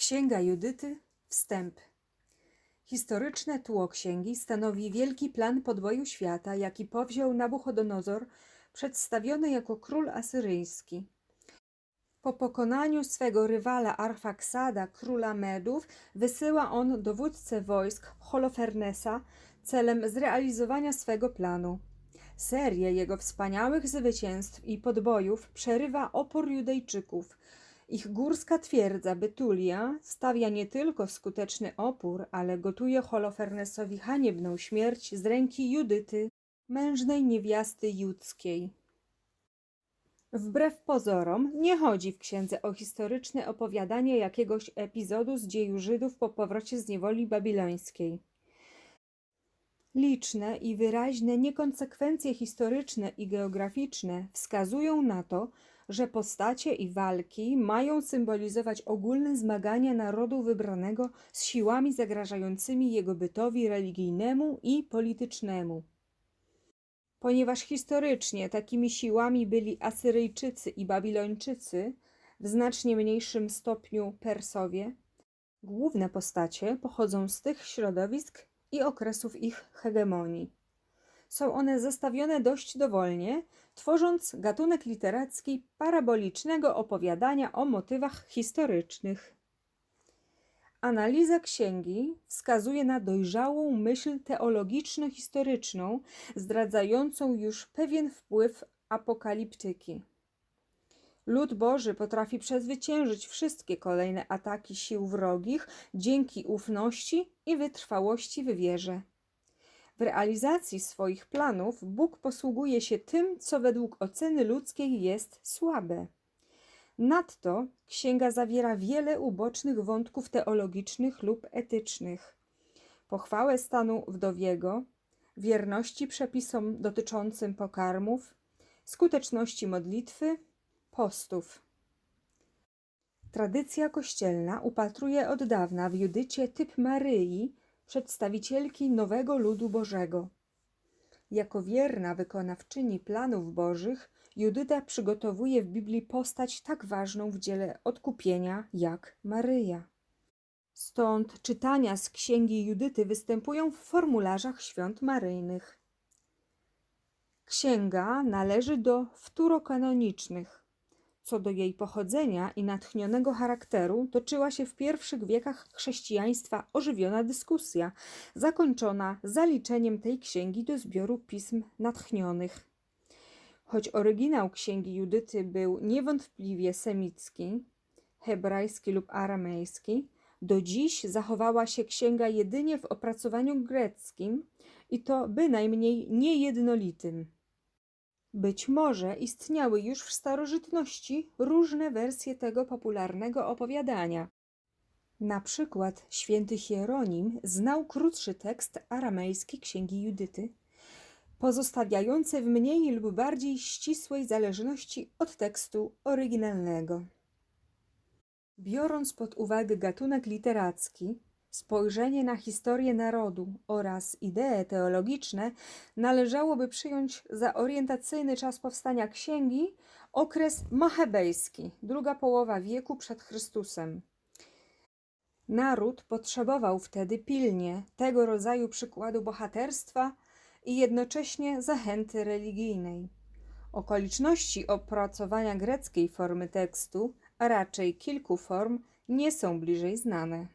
Księga Judyty Wstęp Historyczne tło księgi stanowi wielki plan podboju świata, jaki powziął Nabuchodonozor, przedstawiony jako król asyryjski. Po pokonaniu swego rywala Arfaksada, króla Medów, wysyła on dowódcę wojsk Holofernesa celem zrealizowania swego planu. Serię jego wspaniałych zwycięstw i podbojów przerywa opór Judejczyków. Ich górska twierdza Betulia stawia nie tylko skuteczny opór, ale gotuje Holofernesowi haniebną śmierć z ręki Judyty, mężnej niewiasty judzkiej. Wbrew pozorom, nie chodzi w księdze o historyczne opowiadanie jakiegoś epizodu z dzieju Żydów po powrocie z niewoli babilońskiej. Liczne i wyraźne niekonsekwencje historyczne i geograficzne wskazują na to, że postacie i walki mają symbolizować ogólne zmagania narodu wybranego z siłami zagrażającymi jego bytowi religijnemu i politycznemu. Ponieważ historycznie takimi siłami byli Asyryjczycy i Babilończycy, w znacznie mniejszym stopniu Persowie, główne postacie pochodzą z tych środowisk i okresów ich hegemonii. Są one zestawione dość dowolnie, tworząc gatunek literacki parabolicznego opowiadania o motywach historycznych. Analiza księgi wskazuje na dojrzałą myśl teologiczno-historyczną, zdradzającą już pewien wpływ apokaliptyki. Lud Boży potrafi przezwyciężyć wszystkie kolejne ataki sił wrogich dzięki ufności i wytrwałości w wierze. W realizacji swoich planów Bóg posługuje się tym, co według oceny ludzkiej jest słabe. Nadto księga zawiera wiele ubocznych wątków teologicznych lub etycznych. Pochwałę stanu wdowiego, wierności przepisom dotyczącym pokarmów, skuteczności modlitwy, postów. Tradycja kościelna upatruje od dawna w Judycie typ Maryi, przedstawicielki nowego ludu Bożego. Jako wierna wykonawczyni planów Bożych, Judyta przygotowuje w Biblii postać tak ważną w dziele odkupienia jak Maryja. Stąd czytania z księgi Judyty występują w formularzach świąt maryjnych. Księga należy do wtórokanonicznych. Co do jej pochodzenia i natchnionego charakteru, toczyła się w pierwszych wiekach chrześcijaństwa ożywiona dyskusja, zakończona zaliczeniem tej księgi do zbioru pism natchnionych. Choć oryginał księgi Judyty był niewątpliwie semicki, hebrajski lub aramejski, do dziś zachowała się księga jedynie w opracowaniu greckim i to bynajmniej niejednolitym. Być może istniały już w starożytności różne wersje tego popularnego opowiadania. Na przykład święty Hieronim znał krótszy tekst aramejski księgi Judyty, pozostawiający w mniej lub bardziej ścisłej zależności od tekstu oryginalnego. Biorąc pod uwagę gatunek literacki, spojrzenie na historię narodu oraz idee teologiczne, należałoby przyjąć za orientacyjny czas powstania księgi okres machebejski, druga połowa wieku przed Chrystusem. Naród potrzebował wtedy pilnie tego rodzaju przykładu bohaterstwa i jednocześnie zachęty religijnej. Okoliczności opracowania greckiej formy tekstu, a raczej kilku form, nie są bliżej znane.